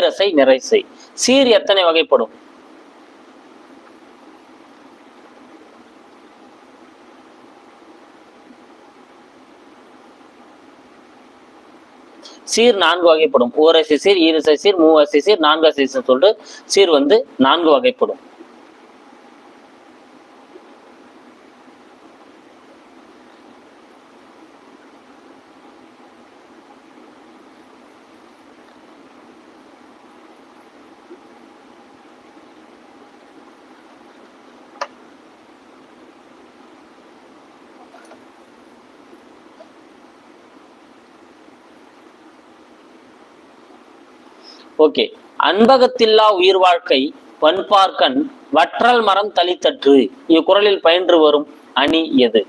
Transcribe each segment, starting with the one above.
நேரசை நிறைசை. சீர் எத்தனை வகைப்படும்? சீர் நான்கு வகைப்படும். ஓரசை சீர் ஈரசை சீர் மூவசை சீர் நான்கு சீர் சொல்லிட்டு சீர் வந்து நான்கு வகைப்படும். ஓகே. அன்பகத்தில்லா உயிர் வாழ்க்கை பண்பார்க்கன் வற்றல் மரம் தளித்தற்று. இக்குரலில் பயின்று வரும் அணி எது?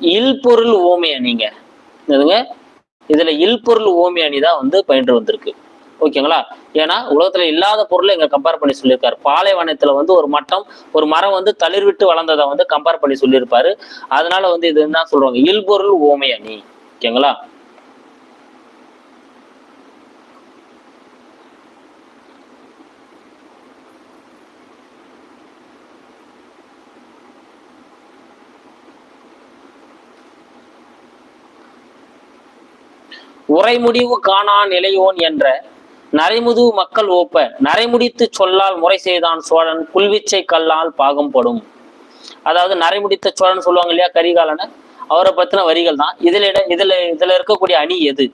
இல்பொருள் ஓமை அணிங்க. இதுல இல்பொருள் ஓமை அணி தான் வந்து பயின்று வந்திருக்கு. ஓகேங்களா? ஏன்னா உலகத்துல இல்லாத பொருளை இங்க கம்பேர் பண்ணி சொல்லியிருக்காரு. பாலைவனத்துல வந்து ஒரு மட்டம் ஒரு மரம் வந்து தளிர்விட்டு வளர்ந்ததை வந்து கம்பேர் பண்ணி சொல்லியிருப்பாரு. அதனால வந்து இது என்ன சொல்றாங்க? இல்பொருள் ஓமை அணி. ஓகேங்களா? உரைமுடிவு காணா நிலையோன் என்ற நரைமுது மக்கள் ஓப்ப நரைமுடித்து சொல்லால் முறை செய்தான் சோழன் புல்விச்சை கல்லால் பாகம்படும் அதாவது நரைமுடித்த சோழன் சொல்லுவாங்க இல்லையா கரிகாலன? அவரை பத்தின வரிகள் தான். இதுல இதுல இதுல இருக்கக்கூடிய அணி எது?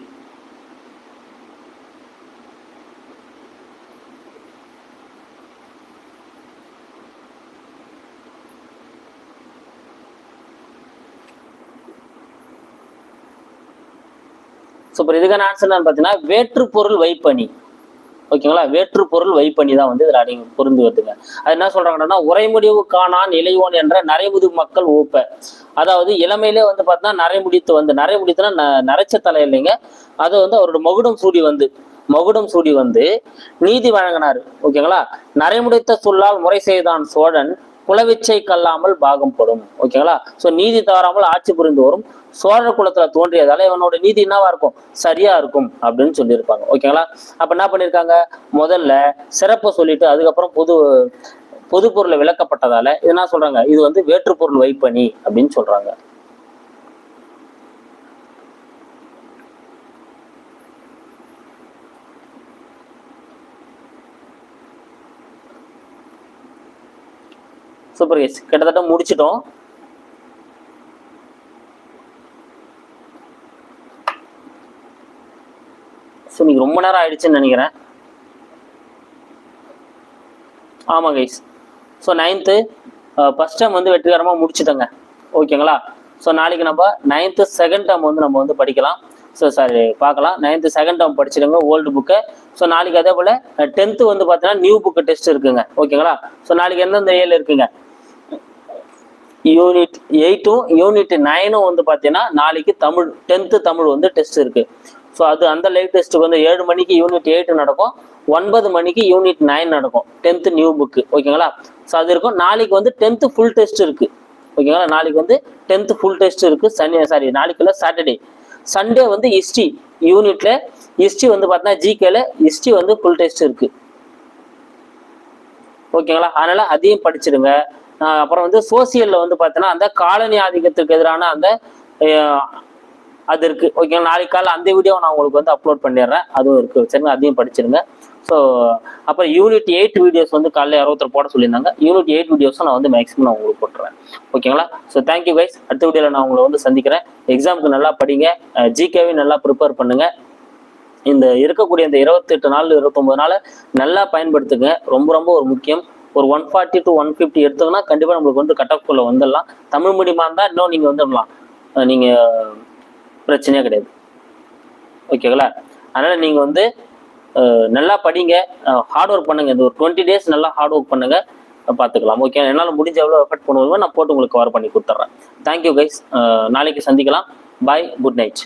சூப்பர் இதுக்கான ஆன்சர் என்னன்னு பார்த்தீங்கன்னா வேற்று பொருள் வைப்பணி. ஓகேங்களா? வேற்று பொருள் வைப்பணி தான் வந்து இதில் அடங்கி பொருந்து வருதுங்க. அது என்ன சொல்றாங்கன்னா உரைமுடிவு காணான் இளையோன் என்ற நரைமுது மக்கள் ஊப்ப அதாவது இளமையிலே வந்து பார்த்தீங்கன்னா நரைமுடித்து வந்து நரைமுடித்துனா நரைச்ச தலை இல்லைங்க. அது வந்து அவரோட மகுடம் சூடி வந்து மகுடம் சூடி வந்து நீதி வழங்கினார். ஓகேங்களா? நரைமுடித்த சொல்லால் முறை செய்தான் சோழன் குலவிச்சை கல்லாமல் பாகம் படும். ஓகேங்களா? சோ நீதி தவறாமல் ஆட்சி புரிந்து வரும். சோழர் குலத்துல தோன்றியதால இவனோட நீதி என்னவா இருக்கும்? சரியா இருக்கும் அப்படின்னு சொல்லியிருப்பாங்க. ஓகேங்களா அப்ப என்ன பண்ணிருக்காங்க முதல்ல சிறப்பை சொல்லிட்டு அதுக்கப்புறம் பொது பொது பொருளை விளக்கப்பட்டதால இது என்ன சொல்றாங்க? இது வந்து வேற்றுப்பொருள் வைப்பணி அப்படின்னு சொல்றாங்க. சூப்பர் கேஸ் கிட்டத்தட்ட முடிச்சிட்டோம். ஸோ நீங்க ரொம்ப நேரம் ஆயிடுச்சுன்னு நினைக்கிறேன். ஆமாம் guys so ninth first time வந்து வெற்றிகரமாக முடிச்சுட்டோங்க. ஓகேங்களா? ஸோ நாளைக்கு நம்ம நைன்த்து செகண்ட் டேம் வந்து நம்ம வந்து படிக்கலாம். ஸோ சாரி பார்க்கலாம். நைன்த்து செகண்ட் டேர்ம் படிச்சிடுங்க ஓல்டு புக்கு ஸோ நாளைக்கு அதே போல் டென்த்து வந்து பார்த்தீங்கன்னா நியூ புக்கு டெஸ்ட் இருக்குங்க. ஓகேங்களா? ஸோ நாளைக்கு எந்தெந்த ஏழு இருக்குங்க? யூனிட் எயிட்டும் யூனிட் நைனும் வந்து பார்த்தீங்கன்னா நாளைக்கு தமிழ் டென்த்து தமிழ் வந்து டெஸ்ட் இருக்குது ஸோ அது அந்த லைவ் டெஸ்ட்டுக்கு வந்து ஏழு மணிக்கு யூனிட் எயிட் நடக்கும். ஒன்பது மணிக்கு யூனிட் நைன் நடக்கும். டென்த்து நியூ புக்கு ஓகேங்களா ஸோ அது இருக்கும். நாளைக்கு வந்து டென்த்து ஃபுல் டெஸ்ட் இருக்கு. ஓகேங்களா நாளைக்கு வந்து டென்த்து ஃபுல் டெஸ்ட் இருக்கு. சனி சாரி நாளைக்கு இல்லை சாட்டர்டே சண்டே வந்து ஹிஸ்ட்ரி யூனிட்ல ஹிஸ்ட்ரி வந்து பார்த்தீங்கன்னா ஜிகேல ஹிஸ்ட்ரி வந்து ஃபுல் டெஸ்ட் இருக்கு. ஓகேங்களா அதனால அதையும் படிச்சிடுங்க. அப்புறம் வந்து சோசியல்ல வந்து பார்த்தீங்கன்னா அந்த காலனி ஆதிக்கத்துக்கு எதிரான அந்த அது இருக்கு. ஓகே நாளைக்கு காலைல அந்த வீடியோ நான் உங்களுக்கு வந்து அப்லோட் பண்ணிடுறேன். அதுவும் இருக்கு. சரிங்க அதையும் படிச்சிருங்க. ஸோ அப்புறம் யூனிட் எயிட் வீடியோஸ் வந்து காலைல அறுபத்தர் போட சொல்லியிருந்தாங்க. யூனிட் எயிட் வீடியோஸும் நான் வந்து மேக்ஸிமம் நான் உங்களுக்கு போட்டுறேன். ஓகேங்களா ஸோ தேங்க்யூ கைஸ் அடுத்த வீடியோவில் நான் உங்களை வந்து சந்திக்கிறேன். எக்ஸாமுக்கு நல்லா படிங்க. ஜிகேவி நல்லா ப்ரிப்பேர் பண்ணுங்க. இந்த இருக்கக்கூடிய இந்த இருபத்தெட்டு நாள் இருபத்தொம்பது நாள் நல்லா பயன்படுத்துங்க. ரொம்ப ரொம்ப ஒரு முக்கியம். ஒரு one forty to one fifty எடுத்தோம்னா கண்டிப்பாக நம்மளுக்கு வந்து கட் ஆஃப் வந்துடலாம். தமிழ் மீடியமாக இருந்தால் இன்னும் நீங்கள் வந்துடலாம். நீங்கள் பிரச்சனையே கிடையாது. ஓகேங்களா? அதனால் நீங்கள் வந்து நல்லா படிங்க. ஹார்ட் ஒர்க் பண்ணுங்க. இந்த ஒரு டுவெண்ட்டி டேஸ் நல்லா ஹார்ட் ஒர்க் பண்ணுங்க. பார்த்துக்கலாம் ஓகே என்னால் முடிஞ்ச எவ்வளோ எஃபர்ட் பண்ணுவோமோ நான் போட்டு உங்களுக்கு கவர் பண்ணி கொடுத்துட்றேன். தேங்க்யூ கைஸ் நாளைக்கு சந்திக்கலாம். Bye good night